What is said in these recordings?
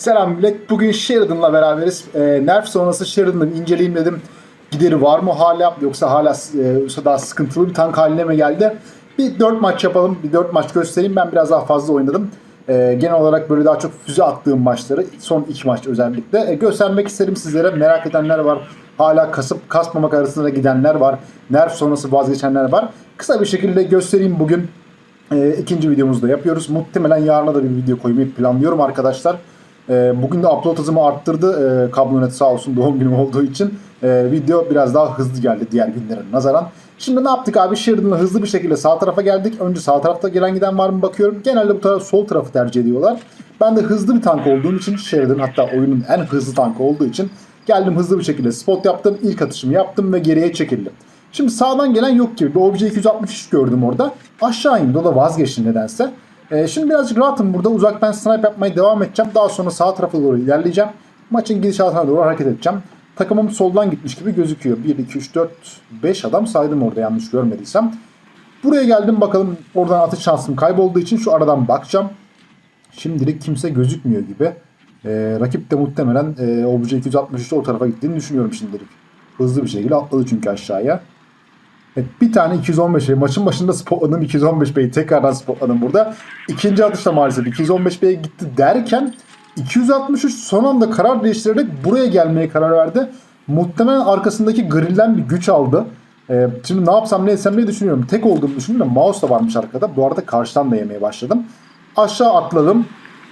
Selam millet. Bugün Sheridan'la beraberiz. E, Nerf sonrası Sheridan'ı inceleyeyim dedim. Gideri var mı hala yoksa hala e, yoksa daha sıkıntılı bir tank haline mi geldi? Bir 4 maç yapalım. Bir 4 maç göstereyim. Ben biraz daha fazla oynadım. E, genel olarak böyle daha çok füze attığım maçları son 2 maç özellikle e, göstermek isterim sizlere. Merak edenler var. Hala kasıp kasmamak arasında gidenler var. Nerf sonrası vazgeçenler var. Kısa bir şekilde göstereyim bugün. E, ikinci videomuzu da yapıyoruz. Muhtemelen yarına da bir video koymayı planlıyorum arkadaşlar. E, bugün de upload hızımı arttırdı. E, kablonet sağ olsun doğum günüm olduğu için. E, video biraz daha hızlı geldi diğer günlere nazaran. Şimdi ne yaptık abi? Sheridan'la hızlı bir şekilde sağ tarafa geldik. Önce sağ tarafta gelen giden var mı bakıyorum. Genelde bu taraf sol tarafı tercih ediyorlar. Ben de hızlı bir tank olduğum için Sheridan hatta oyunun en hızlı tankı olduğu için geldim hızlı bir şekilde spot yaptım. ilk atışımı yaptım ve geriye çekildim. Şimdi sağdan gelen yok gibi. Bir obje 263 gördüm orada. Aşağı indi. O da vazgeçti nedense. Ee, şimdi birazcık rahatım burada. Uzaktan snipe yapmaya devam edeceğim. Daha sonra sağ tarafa doğru ilerleyeceğim. Maçın gidişatına doğru hareket edeceğim. Takımım soldan gitmiş gibi gözüküyor. 1, 2, 3, 4, 5 adam saydım orada yanlış görmediysem. Buraya geldim bakalım oradan atış şansım kaybolduğu için şu aradan bakacağım. Şimdilik kimse gözükmüyor gibi. Ee, rakip de muhtemelen e, Obje 263'te o tarafa gittiğini düşünüyorum şimdilik. Hızlı bir şekilde atladı çünkü aşağıya. Evet, bir tane 215 Bey. Maçın başında spotladım 215 Bey'i tekrardan spotladım burada. İkinci atışta maalesef 215 Bey'e gitti derken 263 son anda karar değiştirerek buraya gelmeye karar verdi. Muhtemelen arkasındaki grilden bir güç aldı. Ee, şimdi ne yapsam ne etsem ne düşünüyorum. Tek olduğumu düşündüm de mouse da varmış arkada. Bu arada karşıdan da yemeye başladım. Aşağı atladım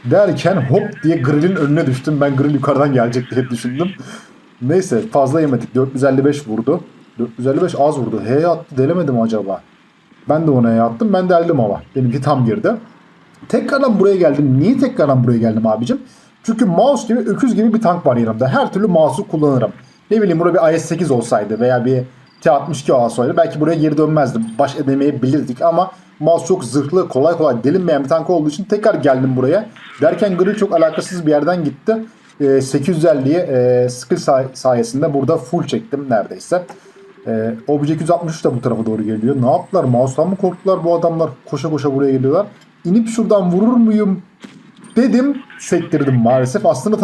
derken hop diye grillin önüne düştüm. Ben grill yukarıdan gelecek diye düşündüm. Neyse fazla yemedik. 455 vurdu. 455 az vurdu. H'ye attı delemedim acaba. Ben de ona attım. Ben deldim ama. Benimki tam girdi. Tekrardan buraya geldim. Niye tekrardan buraya geldim abicim? Çünkü mouse gibi öküz gibi bir tank var yanımda. Her türlü mouse'u kullanırım. Ne bileyim burada bir IS-8 olsaydı veya bir T-62 olsaydı belki buraya geri dönmezdim. Baş edemeyebilirdik ama mouse çok zırhlı, kolay kolay delinmeyen bir tank olduğu için tekrar geldim buraya. Derken grill çok alakasız bir yerden gitti. E, 850'yi e, skill say- sayesinde burada full çektim neredeyse. E, Obje 263 de bu tarafa doğru geliyor. Ne yaptılar? Mouse'dan mı korktular bu adamlar? Koşa koşa buraya geliyorlar. İnip şuradan vurur muyum dedim. Sektirdim maalesef. Aslında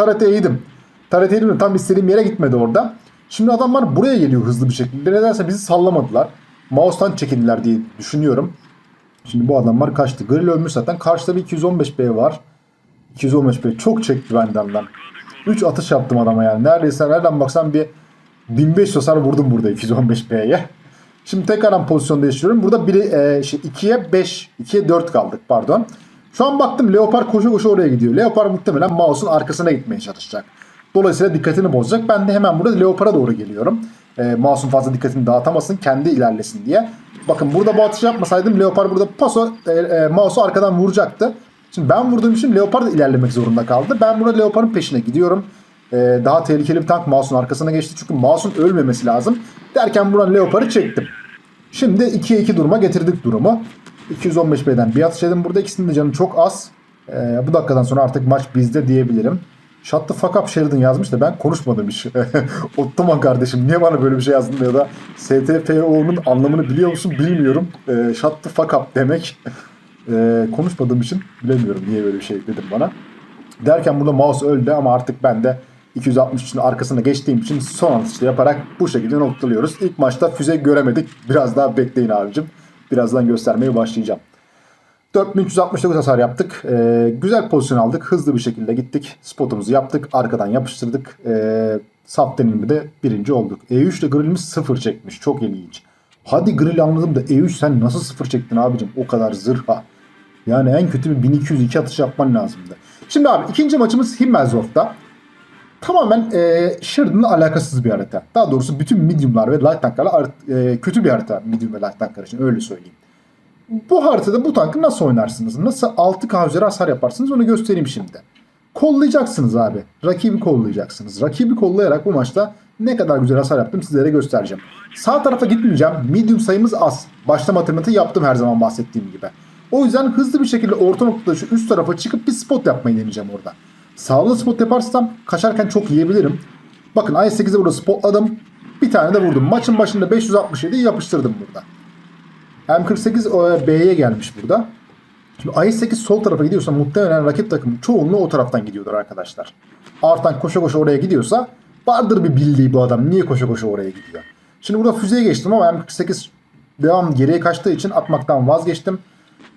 eğdim de tam istediğim yere gitmedi orada. Şimdi adamlar buraya geliyor hızlı bir şekilde. Nedense bizi sallamadılar. Mouse'tan çekindiler diye düşünüyorum. Şimdi bu adamlar kaçtı. Grill ölmüş zaten. Karşıda bir 215B var. 215B çok çekti benden lan. 3 atış yaptım adama yani. Neredeyse nereden baksan bir 1500 hasar vurdum burada 215B'ye. Şimdi tekrardan pozisyon değiştiriyorum. Burada biri e, şey, 2'ye 5, 2'ye 4 kaldık pardon. Şu an baktım Leopard koşu koşu oraya gidiyor. Leopard muhtemelen mouse'un arkasına gitmeye çalışacak. Dolayısıyla dikkatini bozacak. Ben de hemen burada Leopard'a doğru geliyorum. E, mouse'un fazla dikkatini dağıtamasın, kendi ilerlesin diye. Bakın burada bu atışı yapmasaydım Leopard burada paso e, e, mouse'u arkadan vuracaktı. Şimdi ben vurduğum için Leopard ilerlemek zorunda kaldı. Ben burada Leopard'ın peşine gidiyorum. Ee, daha tehlikeli bir tank mouse'un arkasına geçti. Çünkü mouse'un ölmemesi lazım. Derken buradan Leopard'ı çektim. Şimdi 2'ye 2 duruma getirdik durumu. 215B'den bir atış yedim. Burada ikisinin de canı çok az. Ee, bu dakikadan sonra artık maç bizde diyebilirim. Shut the fuck up Sheridan yazmış da ben konuşmadım hiç. Ottoman kardeşim niye bana böyle bir şey yazdın ya da STFO'nun anlamını biliyor musun bilmiyorum. Ee, shut the fuck up demek. Ee, konuşmadığım için bilemiyorum niye böyle bir şey dedim bana. Derken burada mouse öldü ama artık ben de 263'ün arkasına geçtiğim için son atışta yaparak bu şekilde noktalıyoruz. İlk maçta füze göremedik. Biraz daha bekleyin abicim. Birazdan göstermeye başlayacağım. 4369 hasar yaptık. Ee, güzel pozisyon aldık. Hızlı bir şekilde gittik. Spotumuzu yaptık. Arkadan yapıştırdık. Ee, sap denilimi de birinci olduk. E3 ile grillimiz sıfır çekmiş. Çok ilginç. Hadi grill anladım da E3 sen nasıl sıfır çektin abicim? O kadar zırha. Yani en kötü bir 1202 atış yapman lazımdı. Şimdi abi ikinci maçımız Himmelsdorf'ta. Tamamen e, Sheridan'la alakasız bir harita. Daha doğrusu bütün mediumlar ve light tanklarla ar- e, kötü bir harita medium ve light tanklar için öyle söyleyeyim. Bu haritada bu tankı nasıl oynarsınız? Nasıl 6K üzeri hasar yaparsınız onu göstereyim şimdi. Kollayacaksınız abi. Rakibi kollayacaksınız. Rakibi kollayarak bu maçta ne kadar güzel hasar yaptım sizlere göstereceğim. Sağ tarafa gitmeyeceğim. Medium sayımız az. Başta matematiği yaptım her zaman bahsettiğim gibi. O yüzden hızlı bir şekilde orta noktada şu üst tarafa çıkıp bir spot yapmayı deneyeceğim orada. Sağlı spot yaparsam kaçarken çok yiyebilirim. Bakın i8'i burada spotladım. Bir tane de vurdum. Maçın başında 567 yapıştırdım burada. M48 o, B'ye gelmiş burada. Şimdi AS8 sol tarafa gidiyorsa muhtemelen rakip takım çoğunluğu o taraftan gidiyordur arkadaşlar. Artan koşa koşa oraya gidiyorsa vardır bir bildiği bu adam. Niye koşa koşa oraya gidiyor? Şimdi burada füzeye geçtim ama M48 devam geriye kaçtığı için atmaktan vazgeçtim.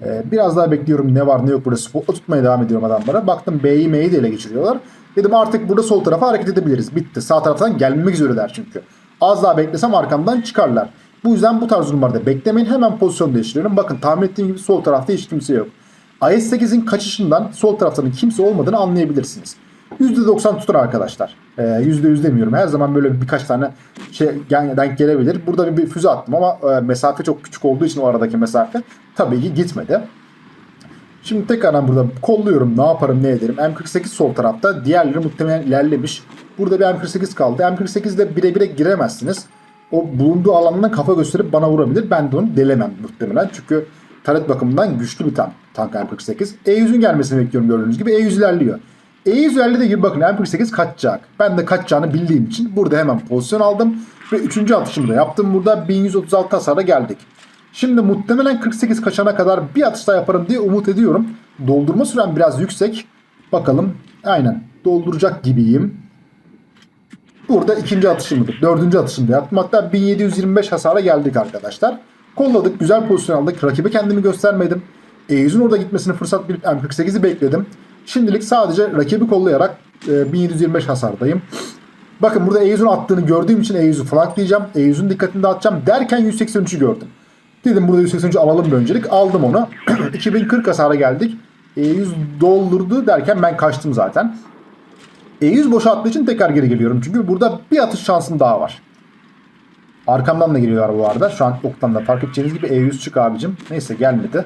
Ee, biraz daha bekliyorum ne var ne yok burada spotla tutmaya devam ediyorum adamlara. Baktım B'yi M'yi de ele geçiriyorlar. Dedim artık burada sol tarafa hareket edebiliriz. Bitti. Sağ taraftan gelmek üzereler çünkü. Az daha beklesem arkamdan çıkarlar. Bu yüzden bu tarz durumlarda beklemeyin. Hemen pozisyon değiştiriyorum. Bakın tahmin ettiğim gibi sol tarafta hiç kimse yok. IS-8'in kaçışından sol taraftanın kimse olmadığını anlayabilirsiniz. %90 tutar arkadaşlar. Ee, %100 demiyorum. Her zaman böyle birkaç tane şey denk gelebilir. Burada bir, bir füze attım ama e, mesafe çok küçük olduğu için o aradaki mesafe tabii ki gitmedi. Şimdi tekrardan burada kolluyorum. Ne yaparım ne ederim. M48 sol tarafta. Diğerleri muhtemelen ilerlemiş. Burada bir M48 kaldı. M48 ile bire bire giremezsiniz. O bulunduğu alandan kafa gösterip bana vurabilir. Ben de onu delemem muhtemelen. Çünkü taret bakımından güçlü bir tank, tank M48. E100'ün gelmesini bekliyorum gördüğünüz gibi. E100 ilerliyor. E100 ilerlediği gibi bakın M48 kaçacak. Ben de kaçacağını bildiğim için burada hemen pozisyon aldım. Ve 3. atışımı da yaptım. Burada 1136 hasara geldik. Şimdi muhtemelen 48 kaçana kadar bir atış daha yaparım diye umut ediyorum. Doldurma sürem biraz yüksek. Bakalım. Aynen. Dolduracak gibiyim. Burada ikinci atışımdır. Dördüncü atışımda yaptım. Hatta 1725 hasara geldik arkadaşlar. Kolladık. Güzel pozisyon aldık. Rakibe kendimi göstermedim. E100'ün orada gitmesini fırsat bilip M48'i bekledim. Şimdilik sadece rakibi kollayarak e, 1725 hasardayım. Bakın burada E100'ün attığını gördüğüm için E100'ü flanklayacağım. E100'ün dikkatini dağıtacağım derken 183'ü gördüm. Dedim burada 183'ü alalım bir öncelik. Aldım onu. 2040 hasara geldik. E100 doldurdu derken ben kaçtım zaten. E100 boşa attığı için tekrar geri geliyorum. Çünkü burada bir atış şansım daha var. Arkamdan da geliyorlar bu arada. Şu an oktan da fark edeceğiniz gibi E100 çık abicim. Neyse gelmedi.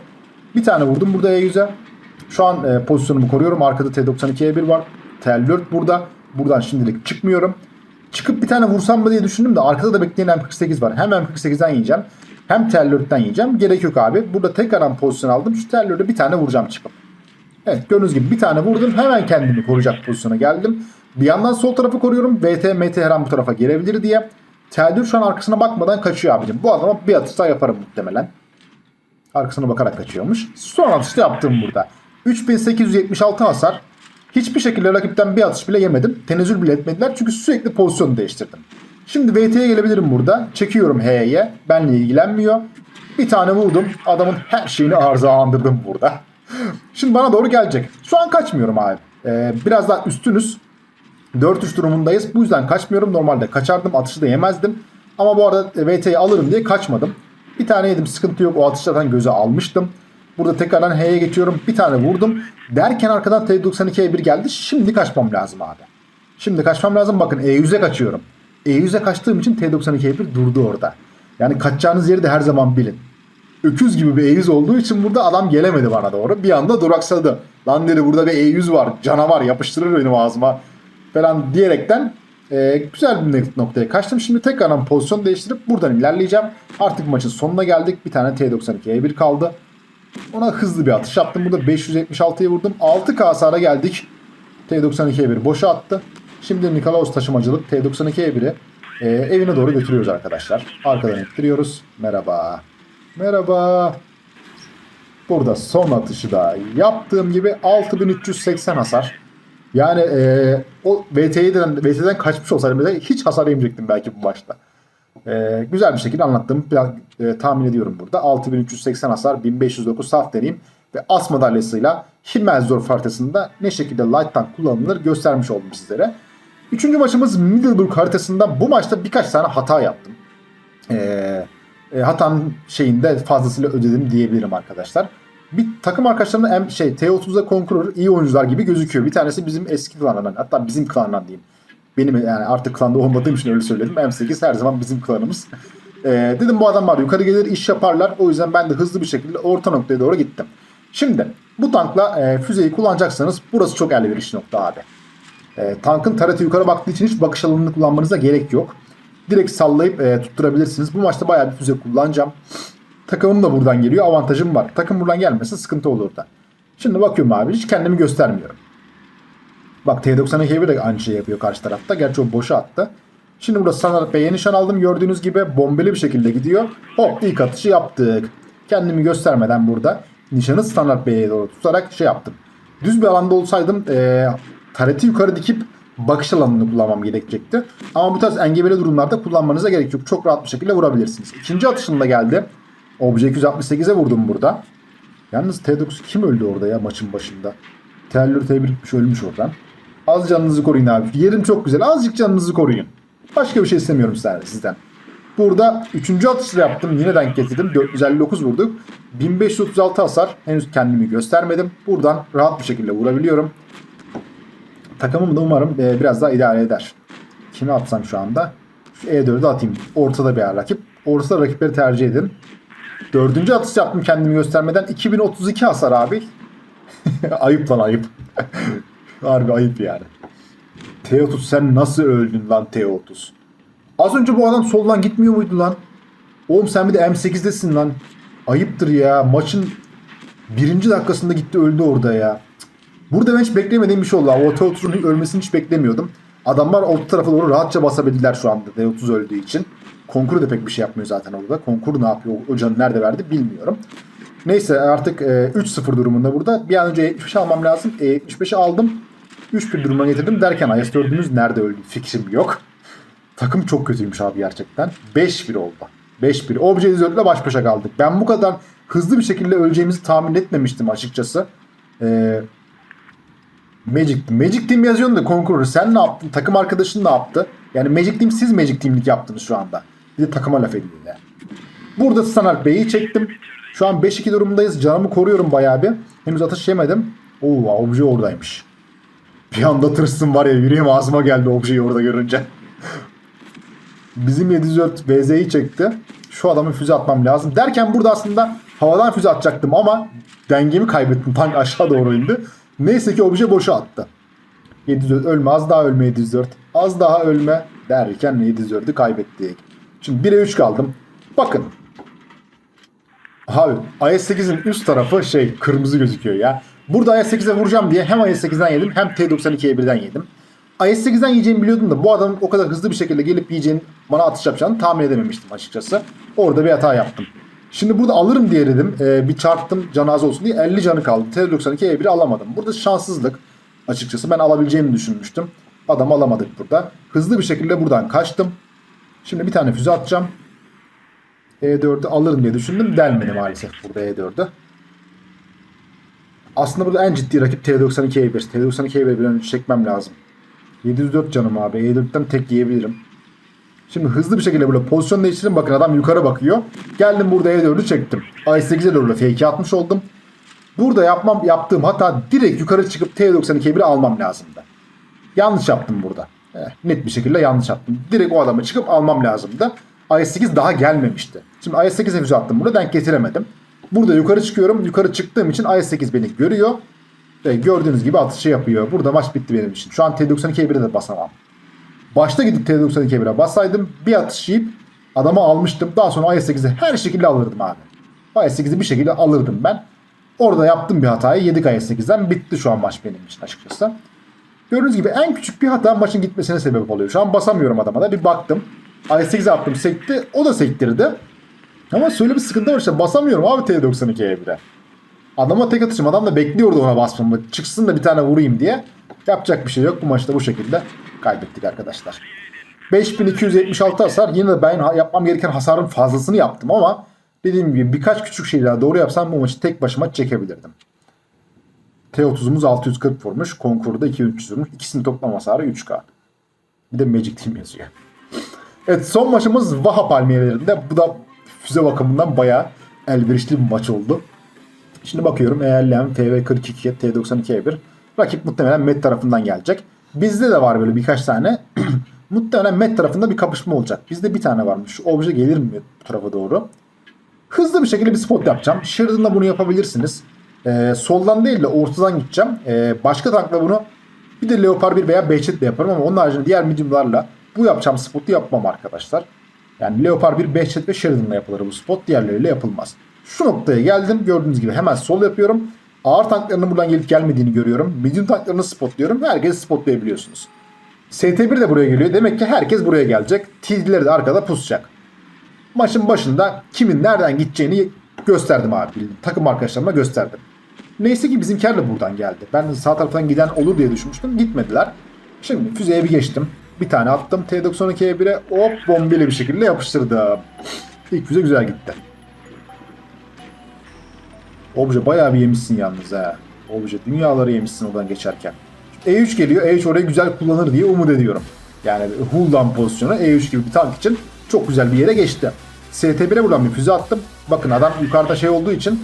Bir tane vurdum burada E100'e. Şu an e, pozisyonumu koruyorum. Arkada T92E1 var. T54 burada. Buradan şimdilik çıkmıyorum. Çıkıp bir tane vursam mı diye düşündüm de arkada da bekleyen M48 var. Hem M48'den yiyeceğim. Hem T54'ten yiyeceğim. Gerek yok abi. Burada tekrardan pozisyon aldım. Şu T54'e bir tane vuracağım çıkıp. Evet gördüğünüz gibi bir tane vurdum. Hemen kendimi koruyacak pozisyona geldim. Bir yandan sol tarafı koruyorum. VT, MT her an bu tarafa gelebilir diye. Teldur şu an arkasına bakmadan kaçıyor abicim. Bu adama bir atış daha yaparım muhtemelen. Arkasına bakarak kaçıyormuş. Son atışta yaptım burada. 3876 hasar. Hiçbir şekilde rakipten bir atış bile yemedim. Tenezzül bile etmediler çünkü sürekli pozisyon değiştirdim. Şimdi VT'ye gelebilirim burada. Çekiyorum H'ye. Benle ilgilenmiyor. Bir tane vurdum. Adamın her şeyini arızalandırdım burada. Şimdi bana doğru gelecek. Şu an kaçmıyorum abi. Ee, biraz daha üstünüz. 4-3 durumundayız. Bu yüzden kaçmıyorum. Normalde kaçardım. Atışı da yemezdim. Ama bu arada VT'yi alırım diye kaçmadım. Bir tane yedim. Sıkıntı yok. O atışı zaten göze almıştım. Burada tekrardan H'ye geçiyorum. Bir tane vurdum. Derken arkadan T92'ye bir geldi. Şimdi kaçmam lazım abi. Şimdi kaçmam lazım. Bakın E100'e kaçıyorum. E100'e kaçtığım için T92'ye bir durdu orada. Yani kaçacağınız yeri de her zaman bilin. Öküz gibi bir E100 olduğu için burada adam gelemedi bana doğru. Bir anda duraksadı. Lan dedi burada bir E100 var. Canavar yapıştırır benim ağzıma. Falan diyerekten e, güzel bir noktaya kaçtım. Şimdi tekrardan pozisyon değiştirip buradan ilerleyeceğim. Artık maçın sonuna geldik. Bir tane T92'ye bir kaldı. Ona hızlı bir atış yaptım. Burada 576'ya vurdum. 6K hasara geldik. T92'ye bir boşa attı. Şimdi Nikolaos taşımacılık T92'ye biri e, evine doğru götürüyoruz arkadaşlar. Arkadan ittiriyoruz. Merhaba. Merhaba. Burada son atışı da yaptığım gibi 6380 hasar. Yani e, o VT'den, VT'den kaçmış olsaydım hiç hasar yemeyecektim belki bu maçta. E, güzel bir şekilde anlattım. Biraz, e, tahmin ediyorum burada. 6380 hasar, 1509 saf deneyim ve as madalyasıyla Himmelsdorf haritasında ne şekilde light tank kullanılır göstermiş oldum sizlere. Üçüncü maçımız Middleburg haritasında bu maçta birkaç tane hata yaptım. Eee e, hatanın şeyinde fazlasıyla ödedim diyebilirim arkadaşlar. Bir takım arkadaşlarımın em, şey T30'da Conqueror iyi oyuncular gibi gözüküyor. Bir tanesi bizim eski klanından hatta bizim klandan diyeyim. Benim yani artık klanda olmadığım için öyle söyledim. M8 her zaman bizim klanımız. E, dedim bu adamlar yukarı gelir iş yaparlar. O yüzden ben de hızlı bir şekilde orta noktaya doğru gittim. Şimdi bu tankla e, füzeyi kullanacaksanız burası çok elverişli nokta abi. E, tankın tarafı yukarı baktığı için hiç bakış alanını kullanmanıza gerek yok direkt sallayıp e, tutturabilirsiniz. Bu maçta bayağı bir füze kullanacağım. Takımım da buradan geliyor. Avantajım var. Takım buradan gelmese sıkıntı olur da. Şimdi bakıyorum abi hiç kendimi göstermiyorum. Bak T92 de aynı şey yapıyor karşı tarafta. Gerçi o boşa attı. Şimdi burada sanat B'ye nişan aldım. Gördüğünüz gibi bombeli bir şekilde gidiyor. Hop ilk atışı yaptık. Kendimi göstermeden burada nişanı standart B'ye doğru tutarak şey yaptım. Düz bir alanda olsaydım e, tareti yukarı dikip bakış alanını kullanmam gerekecekti. Ama bu tarz engebeli durumlarda kullanmanıza gerek yok. Çok rahat bir şekilde vurabilirsiniz. İkinci atışında geldi. Obje 268'e vurdum burada. Yalnız T9 kim öldü orada ya maçın başında? Terlör T1 gitmiş ölmüş oradan. Az canınızı koruyun abi. Yerim çok güzel. Azıcık canınızı koruyun. Başka bir şey istemiyorum sizden. Burada 3. atışta yaptım. Yine denk getirdim. 459 vurduk. 1536 hasar. Henüz kendimi göstermedim. Buradan rahat bir şekilde vurabiliyorum. Takımım da umarım e, biraz daha idare eder. Kimi atsam şu anda? Şu E4'ü atayım. Ortada bir rakip. Ortada rakipleri tercih edin. Dördüncü atış yaptım kendimi göstermeden. 2032 hasar abi. ayıp lan ayıp. Harbi ayıp yani. T30 sen nasıl öldün lan T30? Az önce bu adam soldan gitmiyor muydu lan? Oğlum sen bir de M8'desin lan. Ayıptır ya. Maçın birinci dakikasında gitti öldü orada ya. Burada ben hiç beklemediğim bir şey oldu. O T30'un ölmesini hiç beklemiyordum. Adamlar orta tarafa doğru rahatça basabildiler şu anda T30 öldüğü için. Konkur da pek bir şey yapmıyor zaten orada. Konkur ne yapıyor? O canı nerede verdi bilmiyorum. Neyse artık e, 3-0 durumunda burada. Bir an önce E75 almam lazım. E75'i aldım. 3-1 durumuna getirdim derken IS-4'ümüz nerede öldü fikrim yok. Takım çok kötüymüş abi gerçekten. 5-1 oldu. 5-1. Obje 4 ile baş başa kaldık. Ben bu kadar hızlı bir şekilde öleceğimizi tahmin etmemiştim açıkçası. Ee, Magic, Magic Team yazıyorsun da Conqueror sen ne yaptın? Takım arkadaşın ne yaptı? Yani Magic Team siz Magic Team'lik yaptınız şu anda. Bir de takıma laf ediyor ya. Burada Standart B'yi çektim. Şu an 5-2 durumundayız. Canımı koruyorum bayağı bir. Henüz atış yemedim. Oo obje oradaymış. Bir anda tırstım var ya yüreğim ağzıma geldi objeyi orada görünce. Bizim 704 VZ'yi çekti. Şu adamı füze atmam lazım. Derken burada aslında havadan füze atacaktım ama dengemi kaybettim. Tank aşağı doğru indi. Neyse ki obje boşa attı. 704 ölme az daha ölme 704. Az daha ölme derken 704'ü kaybettik. Şimdi 1'e 3 kaldım. Bakın. Abi IS-8'in üst tarafı şey kırmızı gözüküyor ya. Burada IS-8'e vuracağım diye hem IS-8'den yedim hem T-92'ye birden yedim. IS-8'den yiyeceğimi biliyordum da bu adamın o kadar hızlı bir şekilde gelip yiyeceğini bana atış yapacağını tahmin edememiştim açıkçası. Orada bir hata yaptım. Şimdi burada alırım diye dedim. Ee, bir çarptım canı az olsun diye 50 canı kaldı. T-92'ye biri alamadım. Burada şanssızlık açıkçası. Ben alabileceğimi düşünmüştüm. Adam alamadık burada. Hızlı bir şekilde buradan kaçtım. Şimdi bir tane füze atacağım. E4'ü alırım diye düşündüm. Delmedi maalesef burada E4'ü. Aslında burada en ciddi rakip T92'ye 1. T92'ye 1 bir önce çekmem lazım. 704 canım abi. E4'ten tek yiyebilirim. Şimdi hızlı bir şekilde böyle pozisyon değiştirdim. Bakın adam yukarı bakıyor. Geldim burada E4'ü çektim. I8'e doğru F2 atmış oldum. Burada yapmam yaptığım hata direkt yukarı çıkıp T92'ye 1 almam lazımdı. Yanlış yaptım burada. Eh, net bir şekilde yanlış yaptım. Direkt o adamı çıkıp almam lazımdı. IS-8 daha gelmemişti. Şimdi IS-8'e füze attım burada denk getiremedim. Burada yukarı çıkıyorum. Yukarı çıktığım için IS-8 beni görüyor. Ve gördüğünüz gibi atışı yapıyor. Burada maç bitti benim için. Şu an T92'ye 1'e de basamam. Başta gidip T92'ye 1'e bassaydım bir atış yiyip adamı almıştım. Daha sonra IS-8'i her şekilde alırdım abi. IS-8'i bir şekilde alırdım ben. Orada yaptım bir hatayı. Yedik IS-8'den. Bitti şu an maç benim için açıkçası. Gördüğünüz gibi en küçük bir hata maçın gitmesine sebep oluyor. Şu an basamıyorum adama da. Bir baktım. i8'e attım sekti. O da sektirdi. Ama şöyle bir sıkıntı var işte. Basamıyorum abi T92'ye bile. Adama tek atışım. Adam da bekliyordu ona basmamı. Çıksın da bir tane vurayım diye. Yapacak bir şey yok. Bu maçta bu şekilde kaybettik arkadaşlar. 5276 hasar. Yine de ben yapmam gereken hasarın fazlasını yaptım ama dediğim gibi birkaç küçük şey daha doğru yapsam bu maçı tek başıma çekebilirdim. T30'umuz 640 vurmuş. Konkurda 2300 vurmuş. İkisinin toplam hasarı 3K. Bir de Magic Team yazıyor. Evet son maçımız Vaha Palmiyelerinde. Bu da füze bakımından bayağı elverişli bir maç oldu. Şimdi bakıyorum ELM, TV42, T92'ye 1. Rakip muhtemelen Met tarafından gelecek. Bizde de var böyle birkaç tane. muhtemelen Met tarafında bir kapışma olacak. Bizde bir tane varmış. Şu obje gelir mi bu tarafa doğru? Hızlı bir şekilde bir spot yapacağım. Sheridan'la bunu yapabilirsiniz. Ee, soldan değil de ortadan gideceğim. Ee, başka tankla bunu bir de Leopard 1 veya Behçet'le yaparım ama onun haricinde diğer mediumlarla bu yapacağım spotu yapmam arkadaşlar. Yani Leopard 1, Behçet ve Sheridan'la yapılır bu spot. Diğerleriyle yapılmaz. Şu noktaya geldim. Gördüğünüz gibi hemen sol yapıyorum. Ağır tanklarının buradan gelip gelmediğini görüyorum. Medium tanklarını spotluyorum. Herkes spotlayabiliyorsunuz. ST1 de buraya geliyor. Demek ki herkes buraya gelecek. TD'leri de arkada pusacak. Maçın başında kimin nereden gideceğini gösterdim abi. Takım arkadaşlarıma gösterdim. Neyse ki bizimkiler de buradan geldi. Ben sağ taraftan giden olur diye düşünmüştüm. Gitmediler. Şimdi füzeye bir geçtim. Bir tane attım T92'ye bire hop bombeli bir şekilde yapıştırdım. İlk füze güzel gitti. Obje bayağı bir yemişsin yalnız ha. Obje dünyaları yemişsin oradan geçerken. E3 geliyor. E3 orayı güzel kullanır diye umut ediyorum. Yani Huldan pozisyonu E3 gibi bir tank için çok güzel bir yere geçti. ST1'e buradan bir füze attım. Bakın adam yukarıda şey olduğu için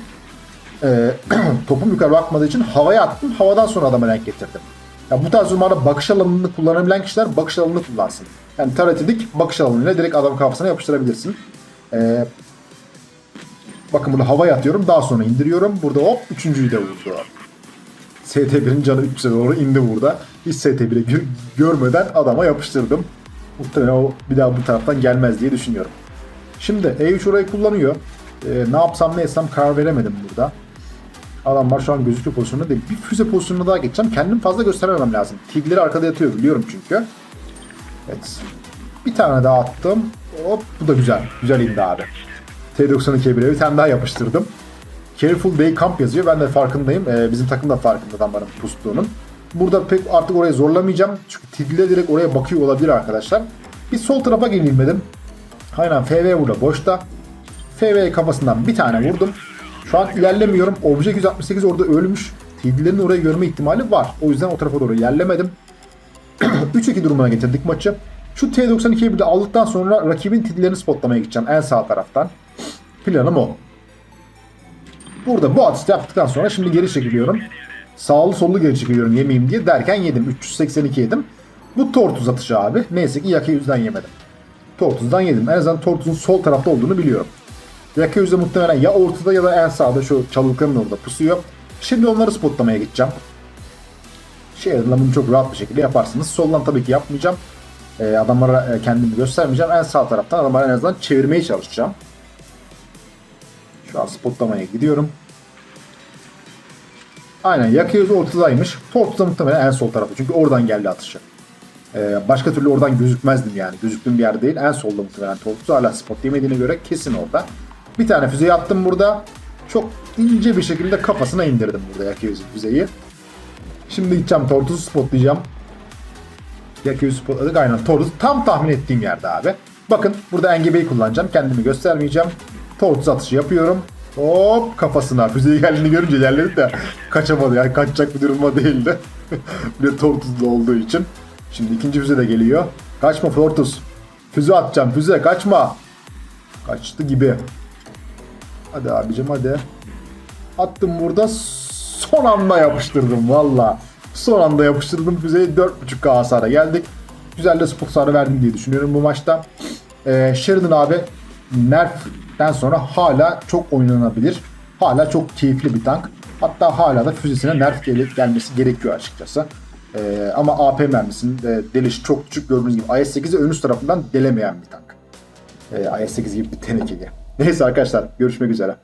e, topum yukarı bakmadığı için havaya attım. Havadan sonra adama renk getirdim. Ya bu tarz durumlarda bakış alanını kullanabilen kişiler bakış alanını kullansın. Yani tareti dik bakış alanıyla direkt adam kafasına yapıştırabilirsin. E, bakın burada havaya atıyorum. Daha sonra indiriyorum. Burada hop üçüncüyü de vurdu. ST1'in canı 3'e doğru indi burada. Hiç ST1'e gö- görmeden adama yapıştırdım. Muhtemelen o bir daha bu taraftan gelmez diye düşünüyorum. Şimdi E3 orayı kullanıyor. Ee, ne yapsam ne etsem karar veremedim burada. Adamlar şu an gözüküyor pozisyonunda değil. Bir füze pozisyonuna daha geçeceğim. Kendim fazla göstermemem lazım. Tigleri arkada yatıyor biliyorum çünkü. Evet. Bir tane daha attım. Hop bu da güzel. Güzel indi abi. T92'ye bir tane daha yapıştırdım. Careful Day Camp yazıyor. Ben de farkındayım. Ee, bizim takım da farkında adamların pustuğunun. Burada pek artık orayı zorlamayacağım. Çünkü Tigli direkt oraya bakıyor olabilir arkadaşlar. Bir sol tarafa geleyim dedim. Aynen FV burada boşta. FV kafasından bir tane vurdum. Şu an ilerlemiyorum. Obje 268 orada ölmüş. Tiglilerin orayı görme ihtimali var. O yüzden o tarafa doğru ilerlemedim. 3-2 durumuna getirdik maçı. Şu T92'yi bir de aldıktan sonra rakibin tiglerini spotlamaya gideceğim en sağ taraftan. Planım o. Burada bu atışı yaptıktan sonra şimdi geri çekiliyorum. Sağlı sollu geri çekiliyorum yemeyeyim diye derken yedim. 382 yedim. Bu tortuz atışı abi. Neyse ki yaka yüzden yemedim. Tortuzdan yedim. En azından tortuzun sol tarafta olduğunu biliyorum. Yüzde muhtemelen ya ortada ya da en sağda şu çalılıkların orada pusuyor. Şimdi onları spotlamaya gideceğim. Sheridan'la bunu çok rahat bir şekilde yaparsınız. Soldan tabii ki yapmayacağım. Ee, adamlara e, kendimi göstermeyeceğim. En sağ taraftan adamları en azından çevirmeye çalışacağım. Şu an spotlamaya gidiyorum. Aynen Yakayüz ortadaymış. Tortus da muhtemelen en sol tarafta. Çünkü oradan geldi atışı. Ee, başka türlü oradan gözükmezdim yani. Gözüktüğüm bir yer değil. En solda muhtemelen Tortus. Hala spot yemediğine göre kesin orada. Bir tane füzeyi attım burada. Çok ince bir şekilde kafasına indirdim burada Yakayüz'ün füzeyi. Şimdi gideceğim Tortus'u spotlayacağım. Yakayüz'ü spotladık. Aynen Tortus tam tahmin ettiğim yerde abi. Bakın burada engebeyi kullanacağım. Kendimi göstermeyeceğim. Tortus atışı yapıyorum. Hop kafasına füzeyi geldiğini görünce ilerledim de kaçamadı yani kaçacak bir durumda değildi. bir de Tortus'lu olduğu için. Şimdi ikinci füze de geliyor. Kaçma Tortus. Füze atacağım füze kaçma. Kaçtı gibi. Hadi abicim hadi. Attım burada son anda yapıştırdım valla. Son anda yapıştırdım füzeyi 4.5k hasara geldik. Güzel de spot hasarı verdim diye düşünüyorum bu maçta. Ee, Sheridan abi Nerf'ten sonra hala çok oynanabilir. Hala çok keyifli bir tank. Hatta hala da füzesine nerf gel- gelmesi gerekiyor açıkçası. Ee, ama AP mermisinin de deliş çok küçük gördüğünüz gibi IS-8'i ön üst tarafından delemeyen bir tank. Ee, IS-8 gibi bir tenekeli. Neyse arkadaşlar görüşmek üzere.